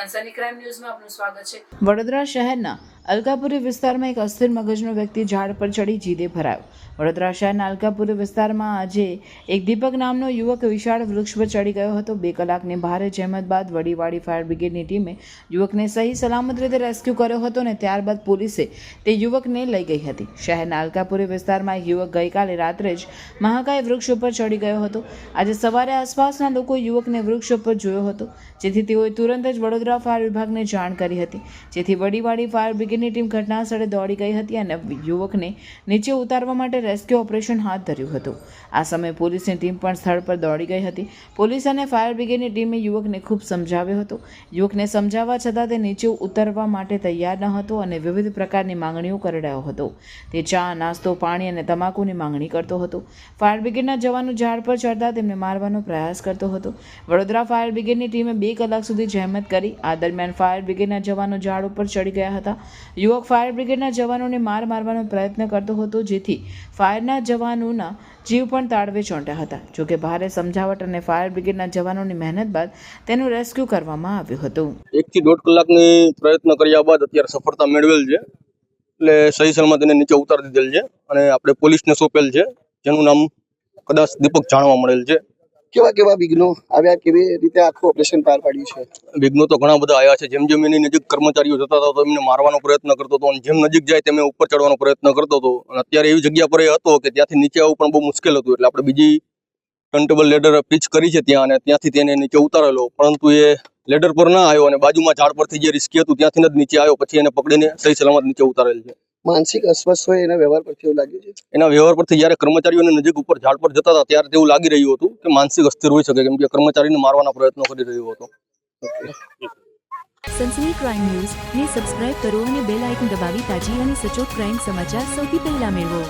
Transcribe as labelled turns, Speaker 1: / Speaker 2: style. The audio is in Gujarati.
Speaker 1: સનસની ક્રાઇમ ન્યૂઝમાં આપનું સ્વાગત છે.
Speaker 2: વડોદરા શહેરના અલકાપુરી વિસ્તારમાં એક અસ્થિર મગજનો વ્યક્તિ ઝાડ પર ચડી જીદે ભરાયો. વડોદરા શહેરના અલકાપુરી વિસ્તારમાં આજે એક દીપક નામનો યુવક વિશાળ વૃક્ષ પર ચડી ગયો હતો. બે કલાકની ભારે જહેમત બાદ વડીવાડી ફાયર બ્રિગેડની ટીમે યુવકને સહી સલામત રીતે રેસ્ક્યુ કર્યો હતો અને ત્યારબાદ પોલીસે તે યુવકને લઈ ગઈ હતી. શહેરના અલકાપુરી વિસ્તારમાં એક યુવક ગઈકાલે રાત્રે જ મહાકાય વૃક્ષ ઉપર ચડી ગયો હતો. આજે સવારે આસપાસના લોકો યુવકને વૃક્ષ ઉપર જોયો હતો. જેથી તેઓએ તુરંત જ વડોદરા ફાયર વિભાગને જાણ કરી હતી, જેથી વડીવાડી ફાયર બ્રિગેડની ટીમ ઘટના સ્થળે દોડી ગઈ હતી અને યુવકને નીચે ઉતારવા માટે રેસ્ક્યુ ઓપરેશન હાથ ધર્યું હતું. આ સમયે પોલીસની ટીમ પણ સ્થળ પર દોડી ગઈ હતી. પોલીસ અને ફાયર બ્રિગેડની ટીમે યુવકને ખૂબ સમજાવ્યો હતો. યુવકને સમજાવવા છતાં તે નીચે ઉતરવા માટે તૈયાર ન હતો અને વિવિધ પ્રકારની માંગણીઓ કરડાયો હતો. તે ચા, નાસ્તો, પાણી અને તમાકુની માંગણી કરતો હતો. ફાયર બ્રિગેડના જવાનો ઝાડ પર ચડતા તેમને મારવાનો પ્રયાસ કરતો હતો. વડોદરા ફાયર બ્રિગેડની ટીમે બે કલાક સુધી જહેમત કરી આ દરમિયાન ફાયર બ્રિગેડના જવાનો ઝાડ ઉપર ચડી ગયા હતા. યુવક ફાયર બ્રિગેડના જવાનોને માર મારવાનો પ્રયત્ન કરતો હતો, જેથી ફાયરના જવાનોના જીવ પણ તાળવે ચોંટ્યા હતા. જોકે ભારે સમજાવટ અને ફાયર બ્રિગેડના જવાનોની મહેનત બાદ તેનું રેસ્ક્યુ કરવામાં આવ્યું હતું.
Speaker 3: એકથી દોઢ કલાકની પ્રયત્ન કર્યા બાદ અત્યારે સફળતા મેળવેલ છે. એટલે સહી સલામત એને નીચે ઉતારી દીધેલ છે અને આપણે પોલીસને સોંપેલ છે. જેનું નામ કદાચ દીપક જાણવા મળેલ છે.
Speaker 4: કેવા કેવા વિઘ્નો આવ્યા, કેવી રીતે આખું ઓપરેશન પાર પાડ્યું છે?
Speaker 3: વિઘ્નો તો ઘણા બધા આવ્યા છે. જેમ જેમ એની નજીક કર્મચારીઓ જતા હતા, તો એમને મારવાનો પ્રયત્ન કરતો હતો. અને જેમ નજીક જાય તેમ ઉપર ચડવાનો પ્રયત્ન કરતો હતો. અને અત્યારે એવી જગ્યા પર એ હતો કે ત્યાંથી નીચે આવવું પણ બહુ મુશ્કેલ હતું. એટલે આપણે બીજી કન્ટેબલ લેડર પીચ કરી છે ત્યાં અને ત્યાંથી તેને નીચે ઉતારેલો. પરંતુ એ લેડર પર ના આવ્યો અને બાજુમાં ઝાડ પરથી જે રિસ્કી હતું ત્યાંથી જ નીચે આવ્યો. પછી એને પકડીને સહી સલામત નીચે ઉતારેલ છે.
Speaker 4: માનસિક અસ્વસ્થ હોય એના વ્યવહાર પરથી એવું લાગ્યું છે?
Speaker 3: એના વ્યવહાર પરથી જ્યારે કર્મચારીઓને નજીક ઉપર ઝાડ પર જતા હતા ત્યારે તેવું લાગી રહ્યું હતું કે માનસિક અસ્થિર હોઈ શકે કેમ કે કર્મચારીને મારવાના પ્રયત્નો કરી રહ્યો હતો.
Speaker 5: સનસની ક્રાઇમ ન્યૂઝ ને સબસ્ક્રાઇબ કરો અને બેલ આઇકન દબાવી તાજી અને સચોટ ક્રાઇમ સમાચાર સૌથી પહેલા મેળવો.